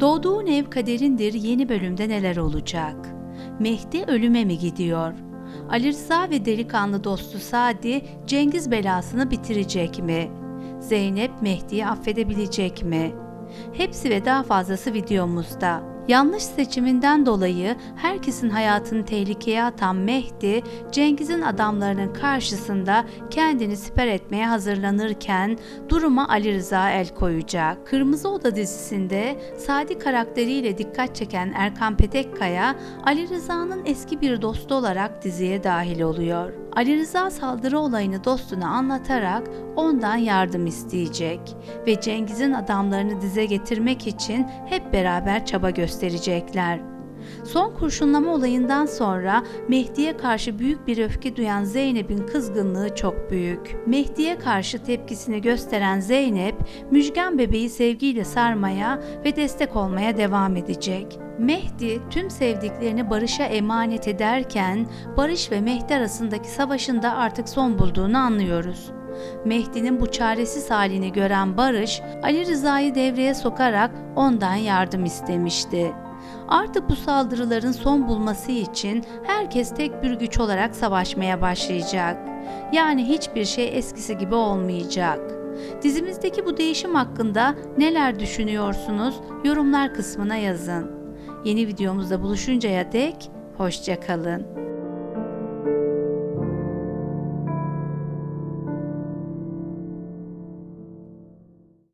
Doğduğun ev kaderindir yeni bölümde neler olacak? Mehdi ölüme mi gidiyor? Ali Rıza ve delikanlı dostu Sadi Cengiz belasını bitirecek mi? Zeynep Mehdi'yi affedebilecek mi? Hepsi ve daha fazlası videomuzda. Yanlış seçiminden dolayı herkesin hayatını tehlikeye atan Mehdi, Cengiz'in adamlarının karşısında kendini siper etmeye hazırlanırken duruma Ali Rıza el koyacak. Kırmızı Oda dizisinde Sadi karakteriyle dikkat çeken Erkan Petekkaya, Ali Rıza'nın eski bir dostu olarak diziye dahil oluyor. Ali Rıza saldırı olayını dostuna anlatarak ondan yardım isteyecek ve Cengiz'in adamlarını dize getirmek için hep beraber çaba gösterecekler. Son kurşunlama olayından sonra Mehdi'ye karşı büyük bir öfke duyan Zeynep'in kızgınlığı çok büyük. Mehdi'ye karşı tepkisini gösteren Zeynep, Müjgan bebeği sevgiyle sarmaya ve destek olmaya devam edecek. Mehdi tüm sevdiklerini Barış'a emanet ederken Barış ve Mehdi arasındaki savaşın da artık son bulduğunu anlıyoruz. Mehdi'nin bu çaresiz halini gören Barış, Ali Rıza'yı devreye sokarak ondan yardım istemişti. Artık bu saldırıların son bulması için herkes tek bir güç olarak savaşmaya başlayacak. Yani hiçbir şey eskisi gibi olmayacak. Dizimizdeki bu değişim hakkında neler düşünüyorsunuz? Yorumlar kısmına yazın. Yeni videomuzda buluşuncaya dek hoşça kalın.